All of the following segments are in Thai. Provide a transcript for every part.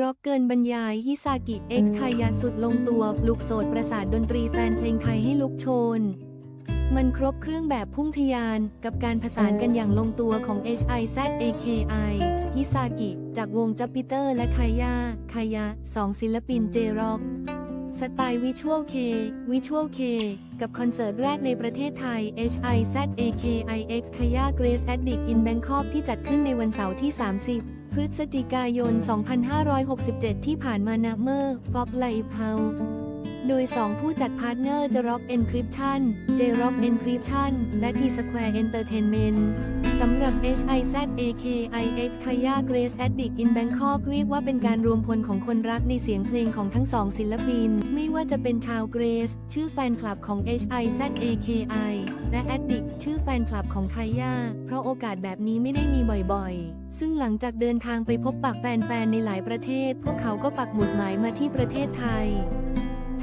ร็อกเกินบรรยายฮิซากิเอ็กซ์คายาสุดลงตัวปลุกโสดประสาทดนตรีแฟนเพลงไทยให้ลุกโชน มันครบเครื่องแบบพุ่งทยานกับการผสานกันอย่างลงตัวของ HIZAKI ฮิซากิ จากวงจัปปิเตอร์และคายาคายาสองศิลปินเจร็อกสไตล์วิชวลเควิชวลเคกับคอนเสิร์ตแรกในประเทศไทย HIZAKIX Kaya Grace Addict in Bangkok ที่จัดขึ้นในวันเสาร์ที่ 30 พฤศจิกายน 2567 ที่ผ่านมานะเมอร์ฟอกไลฟ์เฮา โดย 2 ผู้จัดพาร์ทเนอร์จะ Rock Encryption J Rock Encryption และ T Square Entertainment สำหรับ HIZAKIX Kaya Grace Addict in Bangkok เรียกว่าเป็นการรวมพลของคนรักในเสียงเพลงของทั้งสองศิลปิน ไม่ว่าจะเป็นชาวเกรซชื่อแฟนคลับของ HIZAKI และ Addict ชื่อแฟนคลับของ Kaya เพราะโอกาสแบบนี้ไม่ได้มีบ่อยๆซึ่งหลังจากเดินทางไปพบปะแฟนๆ ในหลายประเทศ พวกเขาก็ปักหมุดหมายมาที่ประเทศไทย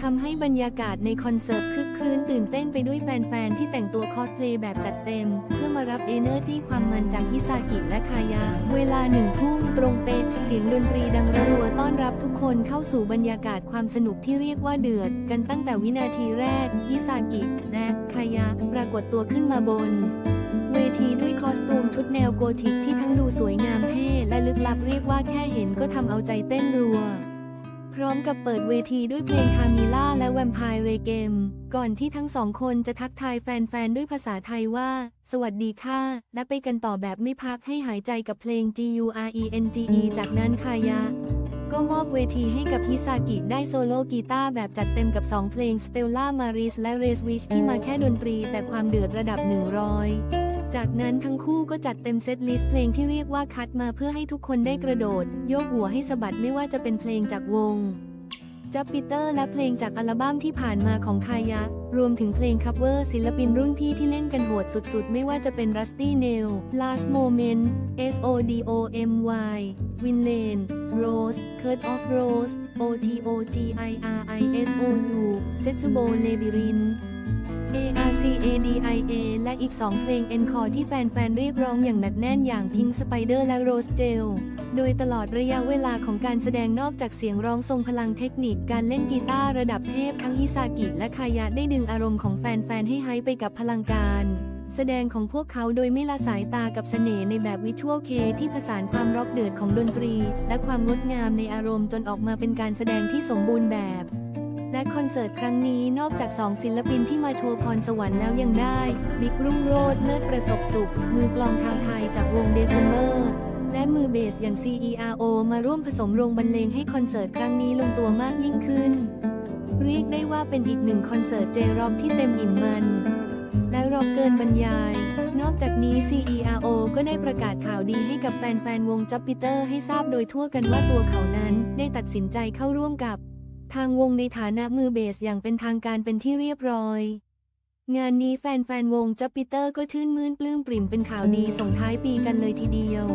ทำให้บรรยากาศในคอนเสิร์ตคึกครื้นตื่นเต้นไปด้วยแฟน ๆ ที่แต่งตัวคอสเพลย์แบบจัดเต็ม เพื่อมารับเอเนอร์จี้ความมันจากฮิซากิและคายา เวลาหนึ่งทุ่มตรงเป๊ะเสียงดนตรีดังระรัวต้อนรับทุกคนเข้าสู่บรรยากาศความสนุกที่เรียกว่าเดือด กันตั้งแต่วินาทีแรกฮิซากิและคายาปรากฏตัวขึ้นมาบนเวทีด้วยคอสตูมชุดแนวโกธิกที่ทั้งดูสวยงามเท่และลึกลับเรียกว่าแค่เห็นก็ทำเอาใจเต้นรัว กับเปิดเวทีด้วยเพลงคามิล่าและแวมไพร์เรเกม ก่อนที่ทั้งสองคนจะทักทายแฟนๆ ด้วยภาษาไทยว่า สวัสดีค่ะ และไปกันต่อแบบไม่พักให้หายใจกับเพลง G U R E N G E จากนั้นคายะ ก็มอบเวทีให้กับฮิซากิได้โซโล่กีตาร์แบบจัดเต็มกับ 2 เพลง Stella Maris และ Race Wish ที่มาแค่ดนตรีแต่ความเดือดระดับ 100จากนั้นทั้งคู่ก็จัดเต็มเซตลิสต์เพลงที่เรียกว่าคัดมาเพื่อให้ทุกคนได้กระโดด โยกหัวให้สะบัดไม่ว่าจะเป็นเพลงจากวง จับปีเตอร์และเพลงจากอัลบั้มที่ผ่านมาของคายะ รวมถึงเพลงคัฟเวอร์ศิลปินรุ่นพี่ที่เล่นกันโหดสุดๆ ไม่ว่าจะเป็น Rusty Nail Last Moment S O D O M Y Winlane Rose Kurt of Rose O T O G I R I S O U Setsubo Labyrinth A R C A D I A และอีก 2 เพลง Encore ที่แฟนๆ เรียกร้องอย่างหนักแน่นอย่าง Pink Spider และ Rose Gel โดยตลอดระยะเวลาของการแสดงนอกจากเสียงร้องทรงพลังเทคนิคการเล่นกีตาร์ระดับเทพทั้งฮิซากิและคายะได้ดึงอารมณ์ของแฟนๆให้ไฮไปกับพลังการ แสดงของพวกเขาโดยไม่ละสายตากับเสน่ห์ในแบบวิชวลเคที่ผสานความร็อกเดือดของดนตรี และความงดงามในอารมณ์จนออกมาเป็นการแสดงที่สมบูรณ์แบบ และคอนเสิร์ตครั้งนี้นอกจากสองศิลปินที่มาโชว์พรสวรรค์แล้วยังได้บิ๊กรุ่งโรจน์เลิศประสบสุข มือกลองชาวไทยจากวงเดซเมอร์ และมือเบสอย่าง CERO มาร่วมผสมโรงบรรเลงให้คอนเสิร์ตครั้งนี้ลงตัวมากยิ่งขึ้น เรียกได้ว่าเป็นอีกหนึ่งคอนเสิร์ตเจร็อกที่เต็มอิ่มมัน และรอกเกินบรรยาย นอกจากนี้ CERO ก็ได้ประกาศข่าวดีให้กับแฟนๆวงจัปปิเตอร์ให้ทราบโดยทั่วกันว่าตัวเขานั้นได้ตัดสินใจเข้าร่วมกับ ทางวงในฐานะมือเบสอย่างเป็นทางการเป็นที่เรียบร้อยงานนี้แฟนๆวงจัปปิเตอร์ก็ชื่นมื่นปลื้มปริ่มเป็นข่าวดีส่งท้ายปีกันเลยทีเดียว